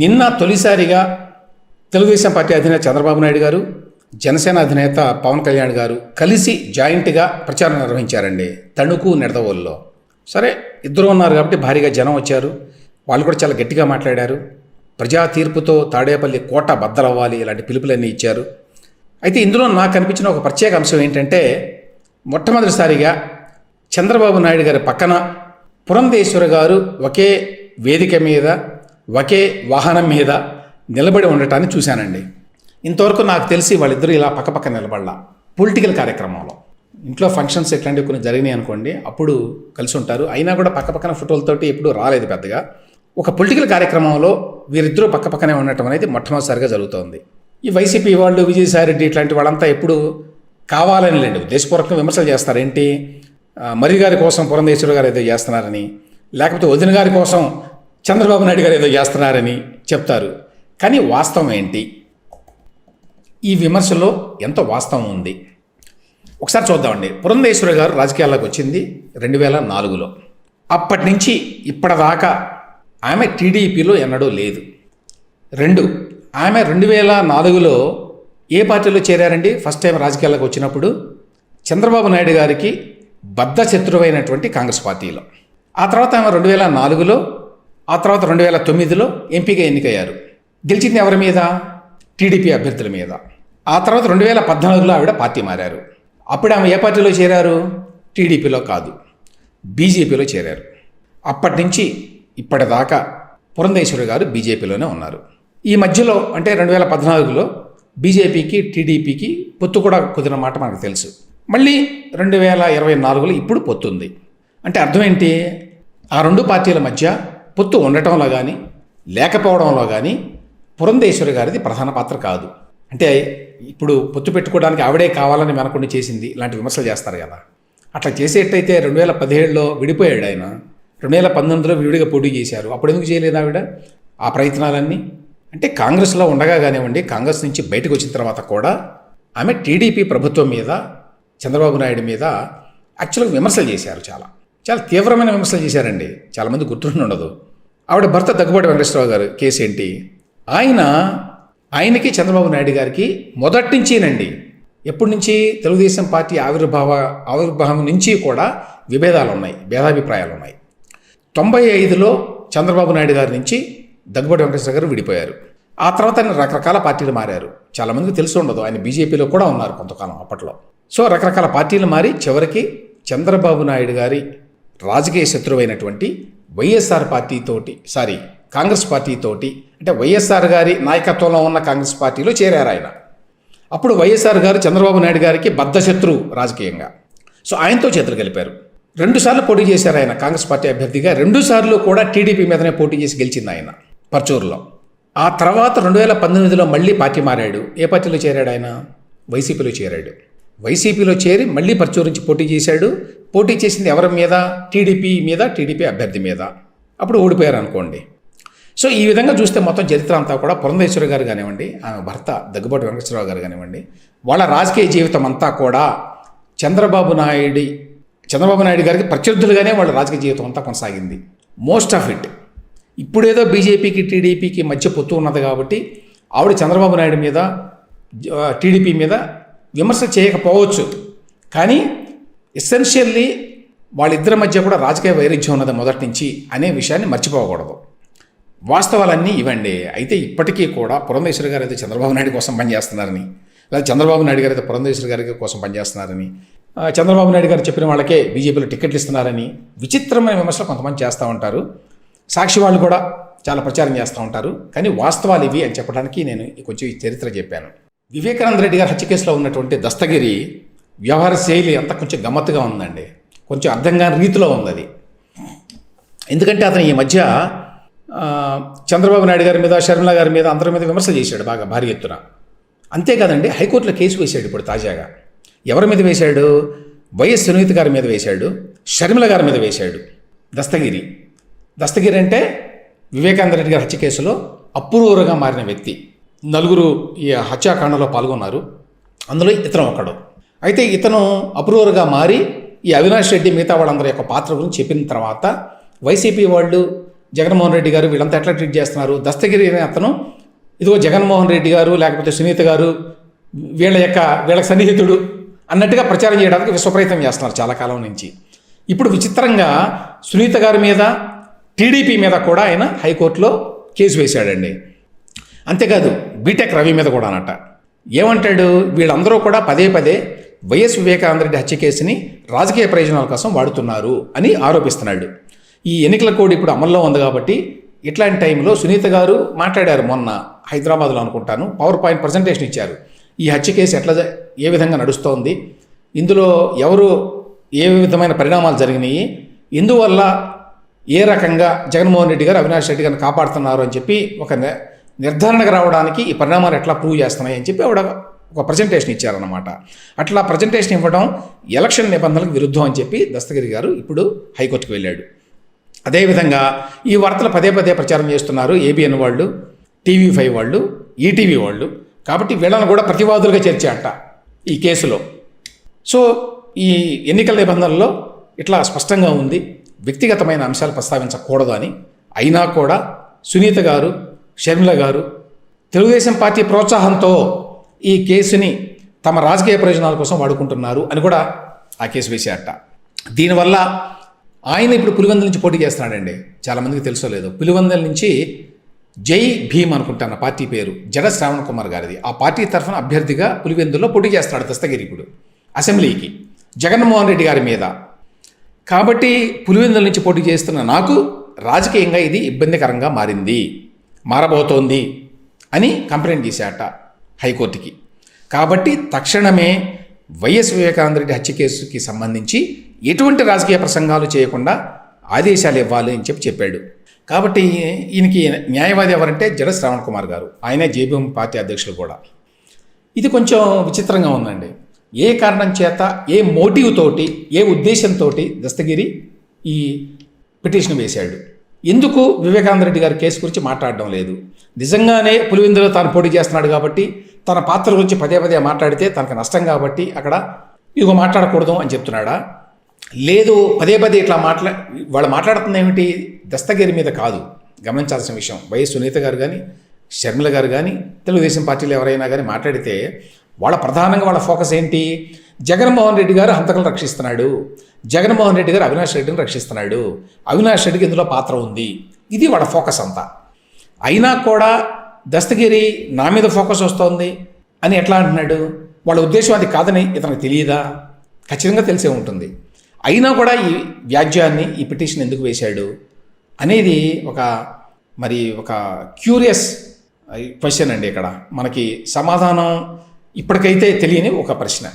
నిన్న తొలిసారిగా తెలుగుదేశం పార్టీ అధినేత చంద్రబాబు నాయుడు గారు జనసేన అధినేత పవన్ కళ్యాణ్ గారు కలిసి జాయింట్గా ప్రచారం నిర్వహించారండి తణుకు నిడదవోల్లో. సరే ఇద్దరు ఉన్నారు కాబట్టి భారీగా జనం వచ్చారు. వాళ్ళు కూడా చాలా గట్టిగా మాట్లాడారు. ప్రజా తీర్పుతో తాడేపల్లి కోట బద్దలవ్వాలి ఇలాంటి పిలుపులన్నీ ఇచ్చారు. అయితే ఇందులో నాకు కనిపించిన ఒక ప్రత్యేక అంశం ఏంటంటే మొట్టమొదటిసారిగా చంద్రబాబు నాయుడు గారి పక్కన పురంధేశ్వర గారు ఒకే వేదిక మీద ఒకే వాహనం మీద నిలబడి ఉండటాన్ని చూశానండి. ఇంతవరకు నాకు తెలిసి వాళ్ళిద్దరూ ఇలా పక్కపక్క నిలబడలా పొలిటికల్ కార్యక్రమంలో. ఇంట్లో ఫంక్షన్స్ ఎట్లాంటివి కొన్ని జరిగినాయి అనుకోండి అప్పుడు కలిసి ఉంటారు. అయినా కూడా పక్కపక్కన ఫోటోలతోటి ఎప్పుడూ రాలేదు పెద్దగా. ఒక పొలిటికల్ కార్యక్రమంలో వీరిద్దరూ పక్కపక్కనే ఉండటం అనేది మొట్టమొదటిసారిగా జరుగుతోంది. ఈ వైసీపీ వాళ్ళు విజయసాయిరెడ్డి ఇట్లాంటి వాళ్ళంతా ఎప్పుడు కావాలని లేండి ఉద్దేశపూర్వకంగా విమర్శలు చేస్తారు ఏంటి మరి గారి కోసం పురంధేశ్వర గారు ఏదో చేస్తున్నారని లేకపోతే వదిన గారి కోసం చంద్రబాబు నాయుడు గారు ఏదో చేస్తున్నారని చెప్తారు. కానీ వాస్తవం ఏంటి? ఈ విమర్శలో ఎంత వాస్తవం ఉంది? ఒకసారి చూద్దామండి. పురంధేశ్వరి గారు రాజకీయాల్లోకి వచ్చింది రెండు వేల నాలుగులో. అప్పటి నుంచి ఇప్పటిదాకా ఆమె టీడీపీలో ఎన్నడూ లేదు. రెండు ఆమె రెండు వేల నాలుగులో ఏ పార్టీలో చేరారండి? ఫస్ట్ టైం రాజకీయాల్లోకి వచ్చినప్పుడు చంద్రబాబు నాయుడు గారికి బద్ధ శత్రువైనటువంటి కాంగ్రెస్ పార్టీలో. ఆ తర్వాత ఆమె రెండు వేల నాలుగులో ఆ తర్వాత రెండు వేల తొమ్మిదిలో ఎంపీగా ఎన్నికయ్యారు. గెలిచింది ఎవరి మీద? టీడీపీ అభ్యర్థుల మీద. ఆ తర్వాత రెండు వేల పద్నాలుగులో ఆవిడ పార్టీ మారారు. అప్పుడు ఆమె ఏ పార్టీలో చేరారు? టీడీపీలో కాదు. బీజేపీలో చేరారు. అప్పటి నుంచి ఇప్పటిదాకా పురంధేశ్వరి గారు బీజేపీలోనే ఉన్నారు. ఈ మధ్యలో అంటే రెండు వేల పద్నాలుగులో బీజేపీకి టీడీపీకి పొత్తు కూడా కుదిరిన మాట మనకు తెలుసు. మళ్ళీ రెండు వేల ఇరవై నాలుగులో ఇప్పుడు పొత్తుంది. అంటే అర్థం ఏంటి? ఆ రెండు పార్టీల మధ్య పొత్తు ఉండటంలో కానీ లేకపోవడంలో కానీ పురంధేశ్వరి గారిది ప్రధాన పాత్ర కాదు. అంటే ఇప్పుడు పొత్తు పెట్టుకోవడానికి ఆవిడే కావాలని మనకుండా చేసింది ఇలాంటి విమర్శలు చేస్తారు కదా. అట్లా చేసేటైతే రెండు వేల పదిహేడులో విడిపోయాడు ఆయన. రెండు వేల పంతొమ్మిదిలో విడిగా పోటీ చేశారు. అప్పుడు ఎందుకు చేయలేదు ఆవిడ? ఆ ప్రయత్నాలన్నీ? అంటే కాంగ్రెస్లో ఉండగా కానివ్వండి కాంగ్రెస్ నుంచి బయటకు వచ్చిన తర్వాత కూడా ఆమె టీడీపీ ప్రభుత్వం మీద చంద్రబాబు నాయుడు మీద యాక్చువల్గా విమర్శలు చేశారు చాలా. చాలా తీవ్రమైన విమర్శలు చేశారండి. చాలామంది గుర్తుండి ఉండదు. ఆవిడ భర్త దగ్గుబాటి వెంకటేశ్వరరావు గారు కేసు ఏంటి? ఆయన ఆయనకి చంద్రబాబు నాయుడు గారికి మొదటి నుంచినండి. ఎప్పటి నుంచి? తెలుగుదేశం పార్టీ ఆవిర్భావ ఆవిర్భావం నుంచి కూడా విభేదాలు ఉన్నాయి భేదాభిప్రాయాలు ఉన్నాయి. తొంభై ఐదులో చంద్రబాబు నాయుడు గారి నుంచి దగ్గుబాటి వెంకటేశ్వర గారు విడిపోయారు. ఆ తర్వాత ఆయన రకరకాల పార్టీలు మారారు. చాలామందికి తెలిసి ఉండదు ఆయన బీజేపీలో కూడా ఉన్నారు కొంతకాలం అప్పట్లో. సో రకరకాల పార్టీలు మారి చివరికి చంద్రబాబు నాయుడు గారి రాజకీయ శత్రువైనటువంటి వైఎస్ఆర్ పార్టీతోటి సారీ కాంగ్రెస్ పార్టీతోటి అంటే వైఎస్ఆర్ గారి నాయకత్వంలో ఉన్న కాంగ్రెస్ పార్టీలో చేరారు ఆయన. అప్పుడు వైఎస్ఆర్ గారు చంద్రబాబు నాయుడు గారికి బద్ధశత్రు రాజకీయంగా. సో ఆయనతో చేతులు కలిపారు. రెండుసార్లు పోటీ చేశారు ఆయన కాంగ్రెస్ పార్టీ అభ్యర్థిగా. రెండుసార్లు కూడా టీడీపీ మీదనే పోటీ చేసి గెలిచింది ఆయన పర్చూరులో. ఆ తర్వాత రెండు వేల పంతొమ్మిదిలో మళ్ళీ పార్టీ మారాడు. ఏ పార్టీలో చేరాడు ఆయన? వైసీపీలో చేరాడు. వైసీపీలో చేరి మళ్ళీ పర్చూరు నుంచి పోటీ చేశాడు. పోటీ చేసింది ఎవరి మీద? టీడీపీ మీద టీడీపీ అభ్యర్థి మీద. అప్పుడు ఓడిపోయారు అనుకోండి సో ఈ విధంగా చూస్తే మొత్తం చరిత్ర అంతా కూడా పురంధేశ్వరి గారు కానివ్వండి ఆమె భర్త దగ్గుబాటి వెంకటేశ్వరరావు గారు కానివ్వండి వాళ్ళ రాజకీయ జీవితం అంతా కూడా చంద్రబాబు నాయుడి చంద్రబాబు నాయుడు గారికి ప్రత్యర్థులుగానే వాళ్ళ రాజకీయ జీవితం అంతా కొనసాగింది. మోస్ట్ ఆఫ్ ఇట్ ఇప్పుడేదో బీజేపీకి టీడీపీకి మధ్య పొత్తు ఉన్నది కాబట్టి ఆవిడ చంద్రబాబు నాయుడు మీద టీడీపీ మీద విమర్శ చేయకపోవచ్చు. కానీ ఎసెన్షియల్లీ వాళ్ళిద్దరి మధ్య కూడా రాజకీయ వైరుధ్యం ఉన్నది మొదటి నుంచి అనే విషయాన్ని మర్చిపోకూడదు. వాస్తవాలన్నీ ఇవ్వండి. అయితే ఇప్పటికీ కూడా పురంధేశ్వరి గారు అయితే చంద్రబాబు నాయుడు కోసం పనిచేస్తున్నారని లేదా చంద్రబాబు నాయుడు గారు అయితే పురంధేశ్వరి గారి కోసం పనిచేస్తున్నారని చంద్రబాబు నాయుడు గారు చెప్పిన వాళ్ళకే బీజేపీలో టికెట్లు ఇస్తున్నారని విచిత్రమైన విమర్శలు కొంతమంది చేస్తూ ఉంటారు. సాక్షి వాళ్ళు కూడా చాలా ప్రచారం చేస్తూ ఉంటారు. కానీ వాస్తవాలు ఇవి అని చెప్పడానికి నేను కొంచెం ఈ చరిత్ర చెప్పాను. వివేకానంద రెడ్డి గారి హత్య కేసులో ఉన్నటువంటి దస్తగిరి వ్యవహార శైలి అంతా కొంచెం గమ్మత్తుగా ఉందండి. కొంచెం అర్థం కాని రీతిలో ఉంది అది. ఎందుకంటే అతను ఈ మధ్య చంద్రబాబు నాయుడు గారి మీద షర్మిల గారి మీద అందరి మీద విమర్శ చేశాడు బాగా భారీ ఎత్తున. అంతేకాదండి హైకోర్టులో కేసు వేశాడు ఇప్పుడు తాజాగా. ఎవరి మీద వేశాడు? వైఎస్ సునీత గారి మీద వేశాడు షర్మిల గారి మీద వేశాడు దస్తగిరి. దస్తగిరి అంటే వివేకానంద రెడ్డి గారి హత్య కేసులో అప్రూవరుగా మారిన వ్యక్తి. నలుగురు ఈ హత్యాకాండలో పాల్గొన్నారు. అందులో ఇతను ఒకడు. అయితే ఇతను అప్రూవర్గా మారి ఈ అవినాష్ రెడ్డి మిగతా వాళ్ళందరి యొక్క పాత్ర గురించి చెప్పిన తర్వాత వైసీపీ వాళ్ళు జగన్మోహన్ రెడ్డి గారు వీళ్ళంతా ఎట్లా ట్రీట్ చేస్తున్నారు? దస్తగిరి అనే అతను ఇదిగో జగన్మోహన్ రెడ్డి గారు లేకపోతే సునీత గారు వీళ్ళ యొక్క వీళ్ళ సన్నిహితుడు అన్నట్టుగా ప్రచారం చేయడానికి విశ్వప్రయత్నం చేస్తున్నారు చాలా కాలం నుంచి. ఇప్పుడు విచిత్రంగా సునీత గారి మీద టీడీపీ మీద కూడా ఆయన హైకోర్టులో కేసు వేశాడండి. అంతేకాదు బీటెక్ రవి మీద కూడా అనట ఏమంటాడు? వీళ్ళందరూ కూడా పదే పదే వైఎస్ వివేకానంద రెడ్డి హత్య కేసుని రాజకీయ ప్రయోజనాల కోసం వాడుతున్నారు అని ఆరోపిస్తున్నాడు. ఈ ఎన్నికల కోడ్ ఇప్పుడు అమల్లో ఉంది కాబట్టి ఇట్లాంటి టైంలో సునీత గారు మాట్లాడారు మొన్న హైదరాబాద్లో అనుకుంటాను. పవర్ పాయింట్ ప్రజెంటేషన్ ఇచ్చారు. ఈ హత్య కేసు ఎట్లా ఏ విధంగా నడుస్తోంది? ఇందులో ఎవరు ఏ విధమైన పరిణామాలు జరిగినాయి? ఇందువల్ల ఏ రకంగా జగన్మోహన్ రెడ్డి గారు అవినాష్ రెడ్డి గారిని కాపాడుతున్నారు అని చెప్పి ఒక నిర్ధారణకు రావడానికి ఈ పరిణామాలు ఎట్లా ప్రూవ్ చేస్తున్నాయి అని చెప్పి ఆవిడ ఒక ప్రజెంటేషన్ ఇచ్చారన్నమాట. అట్లా ప్రజెంటేషన్ ఇవ్వడం ఎలక్షన్ నిబంధనలకు విరుద్ధం అని చెప్పి దస్తగిరి గారు ఇప్పుడు హైకోర్టుకు వెళ్ళాడు. అదేవిధంగా ఈ వార్తలు పదే పదే ప్రచారం చేస్తున్నారు ఏబిఎన్ వాళ్ళు టీవీ ఫైవ్ వాళ్ళు ఈటీవీ వాళ్ళు. కాబట్టి వీళ్ళని కూడా ప్రతివాదులుగా చేర్చాట ఈ కేసులో. సో ఈ ఎన్నికల నిబంధనల్లో ఇట్లా స్పష్టంగా ఉంది వ్యక్తిగతమైన అంశాలు ప్రస్తావించకూడదు అని. అయినా కూడా సునీత గారు షర్మిల గారు తెలుగుదేశం పార్టీ ప్రోత్సాహంతో ఈ కేసుని తమ రాజకీయ ప్రయోజనాల కోసం వాడుకుంటున్నారు అని కూడా ఆ కేసు వేశారట. దీనివల్ల ఆయన ఇప్పుడు పులివెందుల నుంచి పోటీ చేస్తున్నాడండి. చాలామందికి తెలుసో లేదు. పులివెందుల నుంచి జై భీమ్ అనుకుంటాను పార్టీ పేరు. జడ శ్రావణ్ కుమార్ గారిది. ఆ పార్టీ తరఫున అభ్యర్థిగా పులివెందుల్లో పోటీ చేస్తున్నాడు దస్తగిరి ఇప్పుడు అసెంబ్లీకి. జగన్మోహన్ రెడ్డి గారి మీద. కాబట్టి పులివెందుల నుంచి పోటీ చేస్తున్న నాకు రాజకీయంగా ఇది ఇబ్బందికరంగా మారింది. మారబోతోంది అని కంప్లైంట్ చేశాట హైకోర్టుకి. కాబట్టి తక్షణమే వైఎస్ వివేకానంద రెడ్డి హత్య కేసుకి సంబంధించి ఎటువంటి రాజకీయ ప్రసంగాలు చేయకుండా ఆదేశాలు ఇవ్వాలి అని చెప్పి చెప్పాడు. కాబట్టి ఈయనకి న్యాయవాది ఎవరంటే జడ శ్రవణ్ కుమార్ గారు. ఆయనే జేబీఎం పార్టీ అధ్యక్షులు కూడా. ఇది కొంచెం విచిత్రంగా ఉందండి. ఏ కారణం చేత ఏ మోటివ్ తోటి ఏ ఉద్దేశంతో దస్తగిరి ఈ పిటిషన్ వేశాడు. ఎందుకు వివేకానంద రెడ్డి గారి కేసు గురించి మాట్లాడడం లేదు? నిజంగానే పులివెందులో తాను పోటీ చేస్తున్నాడు కాబట్టి తన పాత్ర గురించి పదే పదే మాట్లాడితే తనకు నష్టం కాబట్టి అక్కడ ఇదిగో మాట్లాడకూడదు అని చెప్తున్నాడా? లేదు పదే పదే ఇట్లా మాట్లా వాళ్ళు మాట్లాడుతుంది ఏమిటి? దస్తగిరి మీద కాదు. గమనించాల్సిన విషయం. వైఎస్ సునీత గారు కానీ షర్మిల గారు కానీ తెలుగుదేశం పార్టీలు ఎవరైనా కానీ మాట్లాడితే వాళ్ళ ప్రధానంగా వాళ్ళ ఫోకస్ ఏంటి? జగన్మోహన్ రెడ్డి గారు హంతకులు రక్షిస్తున్నాడు. జగన్మోహన్ రెడ్డి గారు అవినాష్ రెడ్డిని రక్షిస్తున్నాడు. అవినాష్ రెడ్డికి ఇందులో పాత్ర ఉంది. ఇది వాళ్ళ ఫోకస్ అంతా. అయినా కూడా దస్తగిరి నా మీద ఫోకస్ వస్తోంది అని ఎట్లా అంటున్నాడు? వాళ్ళ ఉద్దేశం అది కాదని ఇతనికి తెలియదా? ఖచ్చితంగా తెలిసే ఉంటుంది. అయినా కూడా ఈ వ్యాజ్యాన్ని ఈ పిటిషన్ ఎందుకు వేశాడు? అనేది ఒక మరి ఒక క్యూరియస్ క్వశ్చన్ అండి ఇక్కడ. మనకి సమాధానం ఇప్పటికైతే తెలియని ఒక ప్రశ్న.